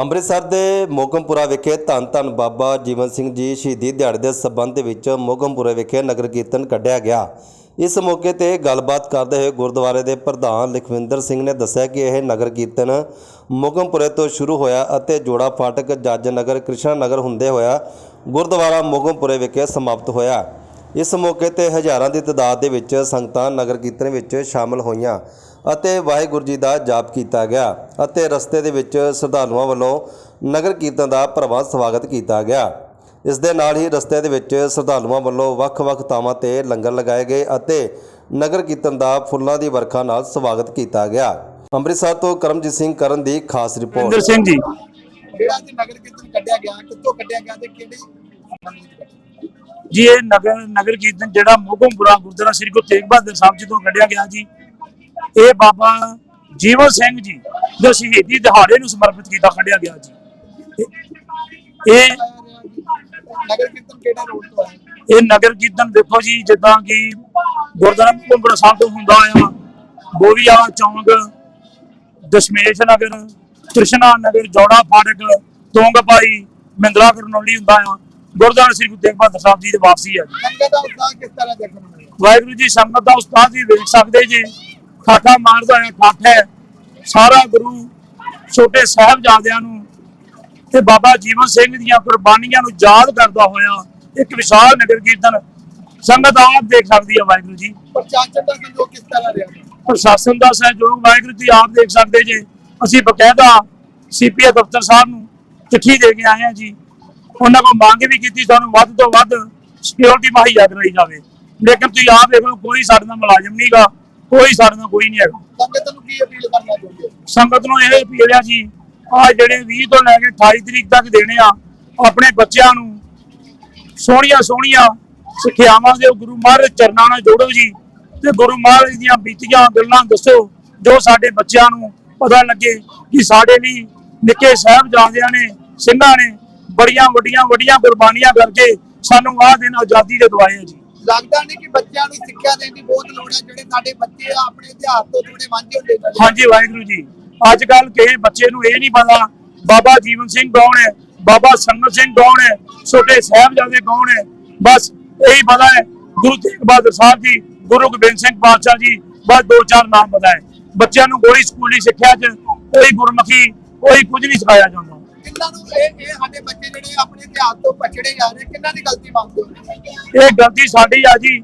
ਅੰਮ੍ਰਿਤਸਰ ਦੇ ਮੋਗਮਪੁਰਾ ਵਿਖੇ ਧੰਨ ਧੰਨ ਬਾਬਾ ਜੀਵਨ ਸਿੰਘ ਜੀ ਸ਼ਹੀਦੀ ਦਿਹਾੜੇ ਦੇ ਸਬੰਧ ਵਿੱਚ ਮੋਗਮਪੁਰਾ ਵਿਖੇ ਨਗਰ ਕੀਰਤਨ ਕੱਢਿਆ ਗਿਆ। ਇਸ ਮੌਕੇ ਤੇ ਗੱਲਬਾਤ ਕਰਦੇ ਹੋਏ ਗੁਰਦੁਆਰੇ ਦੇ ਪ੍ਰਧਾਨ ਲਖਵਿੰਦਰ ਸਿੰਘ ਨੇ ਦੱਸਿਆ ਕਿ ਇਹ ਨਗਰ ਕੀਰਤਨ ਮੋਗਮਪੁਰੇ ਤੋਂ ਸ਼ੁਰੂ ਹੋਇਆ ਅਤੇ ਜੋੜਾ ਫਾਟਕ ਜੱਜ ਨਗਰ ਕ੍ਰਿਸ਼ਨ ਨਗਰ ਹੁੰਦੇ ਹੋਇਆ ਗੁਰਦੁਆਰਾ ਮੋਗਮਪੁਰੇ ਵਿਖੇ ਸਮਾਪਤ ਹੋਇਆ। ਇਸ ਮੌਕੇ ਤੇ ਹਜ਼ਾਰਾਂ ਦੀ ਤਦਾਦ ਦੇ ਵਿੱਚ ਸੰਗਤਾਂ ਨਗਰ ਕੀਰਤਨ ਵਿੱਚ ਸ਼ਾਮਲ ਹੋਈਆਂ। ਅਤੇ ਵਾਹਿਗੁਰੂ ਜੀ ਦਾ ਜਾਪ ਕੀਤਾ ਗਿਆ ਅਤੇ ਰਸਤੇ ਦੇ ਵਿੱਚ ਸ਼ਰਧਾਲੂਆਂ ਵੱਲੋਂ ਨਗਰ ਕੀਰਤਨ ਦਾ ਭਰਵਾਂ ਸਵਾਗਤ ਕੀਤਾ ਗਿਆ। ਇਸ ਦੇ ਨਾਲ ਹੀ ਰਸਤੇ ਦੇ ਵਿੱਚ ਸ਼ਰਧਾਲੂਆਂ ਵੱਲੋਂ ਵੱਖ-ਵੱਖ ਥਾਵਾਂ ਤੇ ਲੰਗਰ ਲਗਾਏ ਗਏ ਅਤੇ ਨਗਰ ਕੀਰਤਨ ਦਾ ਫੁੱਲਾਂ ਦੀ ਵਰਖਾ ਨਾਲ ਸਵਾਗਤ ਕੀਤਾ ਗਿਆ। ਅੰਮ੍ਰਿਤਸਰ ਤੋਂ ਕਰਮਜੀਤ ਸਿੰਘ ਕਰਨ ਦੀ ਖਾਸ ਇੰਦਰ ਰਿਪੋਰਟ ਸਿੰਘ ਜੀ। ਜਿਹੜਾ ਅੱਜ ਨਗਰ ਕੀਰਤਨ ਕੱਢਿਆ ਗਿਆ? ਕਿੱਥੋਂ ਕੱਢਿਆ ਗਿਆ ਤੇ ਕਿਹੜੇ ਮੰਦਿਰ ਚ ਕੱਢਿਆ ਜੀ ਇਹ ਨਗਰ ਨਗਰ ਕੀਰਤਨ ਜਿਹੜਾ ਮੋਗਮਪੁਰਾ ਗੁਰਦੁਆਰਾ ਸ੍ਰੀ ਗੁਰੂ ਤੇਗ ਬਹਾਦਰ ਸਾਹਿਬ ਜੀ ਤੋਂ ਕੱਢਿਆ ਗਿਆ ਜੀ। ਇਹ ਬਾਬਾ ਜੀਵਨ ਸਿੰਘ ਜੀ ਦੇ ਸ਼ਹੀਦੀ ਦਿਹਾੜੇ ਨੂੰ ਸਮਰਪਿਤ ਕੀਤਾ ਕੱਢਿਆ ਗਿਆ ਜੀ। ਇਹ- ਨਗਰ ਕੀਰਤਨ ਕਿਹੜੇ ਰੋਡ ਤੋਂ ਆਇਆ? ਇਹ ਨਗਰ ਕੀਰਤਨ ਦੇਖੋ ਜੀ ਜਿੱਦਾਂ ਕਿ ਗੁਰਦੁਆਰਾ ਮੋਗਮਪੁਰਾ ਸਾਹਿਬ ਤੋਂ ਹੁੰਦਾ ਆ ਬੋਰੀਆ ਚੌਂਕ ਦਸ਼ਮੇਸ਼ ਨਗਰ ਕ੍ਰਿਸ਼ਨਾ ਨਗਰ ਜੋੜਾ ਫਾਟਕ ਤੋਂਗਪਾਈ ਮਿੰਦਰਾ ਕਰਨੌਲੀ ਹੁੰਦਾ ਆ ਗੁਰਦੁਆਰਾ ਸ੍ਰੀ ਗੁਰੂ ਤੇਗ ਬਹਾਦਰ ਸਾਹਿਬ ਜੀ ਦੀ ਵਾਪਸੀ ਹੈ ਜੀ। ਸੰਗਤ ਦਾ ਉਤਸ਼ਾਹ ਕਿਸ ਤਰ੍ਹਾਂ ਦੇਖਣ ਨੂੰ ਮਿਲਿਆ? ਵਾਹਿਗੁਰੂ ਜੀ ਸੰਗਤ ਦਾ ਉਸਤਾਦ ਜੀ ਵੇਖ ਸਕਦੇ ਜੀ। ਠਾਠਾ ਮਾਰਦਾ ਹੈ ਠਾਠ ਹੈ। ਸਾਰਾ ਗੁਰੂ ਛੋਟੇ ਸਾਹਿਬਜ਼ਾਦਿਆਂ ਨੂੰ ਤੇ ਬਾਬਾ ਜੀਵਨ ਸਿੰਘ ਦੀਆਂ ਕੁਰਬਾਨੀਆਂ ਨੂੰ ਯਾਦ ਕਰਦਾ ਹੋਇਆ ਇੱਕ ਵਿਸ਼ਾਲ ਨਗਰ ਕੀਰਤਨ ਸੰਗਤ ਆਪ ਦੇਖ ਸਕਦੀ ਹੈ ਵਾਹਿਗੁਰੂ ਜੀ। ਪ੍ਰਸ਼ਾਸਨ ਦਾ ਸਹਿਯੋਗ ਕਿਸ ਤਰ੍ਹਾਂ ਰਿਹਾ? ਪ੍ਰਸ਼ਾਸਨ ਦਾ ਸਹਿਯੋਗ ਵਾਹਿਗੁਰੂ ਜੀ ਆਪ ਦੇਖ ਸਕਦੇ ਜੇ। ਅਸੀਂ ਬਕਾਇਦਾ ਸੀਪੀਏ ਦਫ਼ਤਰ ਸਾਹਿਬ ਨੂੰ ਚਿੱਠੀ ਦੇ ਕੇ ਆਏ ਹਾਂ ਜੀ। ਉਹਨਾਂ ਕੋਲ ਮੰਗ ਵੀ ਕੀਤੀ ਸਾਨੂੰ ਵੱਧ ਤੋਂ ਵੱਧ ਸਿਕਿਉਰਿਟੀ ਮੁਹੱਈਆ ਕਰਾਈ ਜਾਵੇ। ਲੇਕਿਨ ਤੁਸੀਂ ਆਪ ਦੇਖ ਲਓ ਕੋਈ ਸਾਡੇ ਨਾਲ ਮੁਲਾਜ਼ਮ ਨਹੀਂਗਾ ਕੋਈ ਸਾਡੇ ਨਾਲ ਕੋਈ ਨਹੀਂ ਹੈਗਾ। ਸੰਗਤ ਨੂੰ ਕੀ ਅਪੀਲ ਕਰਨਾ ਚਾਹੁੰਦੇ? ਸੰਗਤ ਨੂੰ ਇਹ ਅਪੀਲ ਆ ਜੀ ਆ ਜਿਹੜੇ 20 ਤੋਂ ਲੈ ਕੇ 28 ਤਰੀਕ ਤੱਕ ਦੇਣੇ ਆ ਆਪਣੇ ਬੱਚਿਆਂ ਨੂੰ ਸੋਹਣੀਆਂ ਸੋਹਣੀਆਂ ਸਿੱਖਿਆਵਾਂ ਦੇ ਗੁਰੂ ਮਹਾਰਾਜ ਚਰਨਾਂ ਨਾਲ ਜੋੜੋ ਜੀ ਤੇ ਗੁਰੂ ਮਹਾਰਾਜ ਦੀਆਂ ਬੀਤੀਆਂ ਗੱਲਾਂ ਦੱਸੋ ਜੋ ਸਾਡੇ ਬੱਚਿਆਂ ਨੂੰ ਪਤਾ ਲੱਗੇ ਕਿ ਸਾਡੇ ਲਈ ਨਿੱਕੇ ਸਾਹਿਬਜ਼ਾਦਿਆਂ ਨੇ ਸਿੰਘਾਂ ਨੇ ਬੜੀਆਂ ਵੱਡੀਆਂ ਵੱਡੀਆਂ ਕੁਰਬਾਨੀਆਂ ਕਰਕੇ ਸਾਨੂੰ ਆਹ ਦਿਨ ਆਜ਼ਾਦੀ ਦੇ ਦਵਾਏ ਜੀ। ਲੱਗਦਾ ਨਹੀਂ ਕਿ ਬੱਚਿਆਂ ਨੂੰ ਸਿੱਖਿਆ ਦੇਣ ਦੀ ਬਹੁਤ ਲੋੜ ਹੈ, ਜਿਹੜੇ ਸਾਡੇ ਬੱਚੇ ਆ, ਆਪਣੇ ਇਤਿਹਾਸ ਤੋਂ ਥੋੜੇ ਵਾਂਝੇ ਹੁੰਦੇ ਜਾਂਦੇ। ਹਾਂਜੀ, ਵਾਹਿਗੁਰੂ ਜੀ। ਅੱਜ ਕੱਲ ਕਿਸੇ ਬੱਚੇ ਨੂੰ ਇਹ ਨਹੀਂ ਪਤਾ, ਬਾਬਾ ਜੀਵਨ ਸਿੰਘ ਕੌਣ ਹੈ, ਬਾਬਾ ਸੰਗਤ ਸਿੰਘ ਕੌਣ ਹੈ, ਛੋਟੇ ਸਾਹਿਬਜ਼ਾਦੇ ਕੌਣ ਹੈ, ਬਸ ਇਹੀ ਪਤਾ ਹੈ, ਗੁਰੂ ਤੇਗ ਬਹਾਦਰ ਸਾਹਿਬ ਜੀ, ਗੁਰੂ ਗੋਬਿੰਦ ਸਿੰਘ ਪਾਤਸ਼ਾਹ ਜੀ, ਬਸ ਦੋ ਚਾਰ ਨਾਮ ਪਤਾ ਹੈ। ਬੱਚਿਆਂ ਨੂੰ ਕੋਈ ਸਕੂਲੀ ਸਿੱਖਿਆ ਚ ਕੋਈ ਗੁਰਮੁਖੀ, ਕੋਈ ਕੁਝ ਨਹੀਂ ਸਿਖਾਇਆ ਜਾਂਦਾ। ਕਿੰਨਾਂ ਨੂੰ ਇਹ ਇਹ ਸਾਡੇ ਬੱਚੇ ਜਿਹੜੇ ਆਪਣੇ ਇਤਿਹਾਸ ਤੋਂ ਪਛੜੇ ਜਾ ਰਹੇ, ਕਿੰਨਾਂ ਦੀ ਗਲਤੀ ਮੰਨਦੇ ਹੋ? ਇਹ ਗਲਤੀ ਸਾਡੀ ਆ ਜੀ।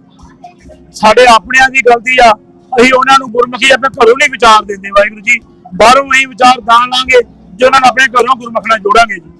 ਸਾਡੇ ਆਪਣਿਆਂ ਦੀ ਗਲਤੀ ਆ। ਅਸੀਂ ਉਹਨਾਂ ਨੂੰ ਗੁਰਮੁਖੀ ਆਪਣੇ ਘਰੋਂ ਨਹੀਂ ਵਿਚਾਰ ਦਿੰਦੇ, ਵਾਹਿਗੁਰੂ ਜੀ। ਬਾਹਰੋਂ ਅਸੀਂ ਵਿਚਾਰ ਦਾਨ ਲਾਂਗੇ, ਜੇ ਉਹਨਾਂ ਨੂੰ ਆਪਣੇ ਘਰੋਂ ਗੁਰਮੁਖ ਨਾਲ ਜੋੜਾਂਗੇ ਜੀ।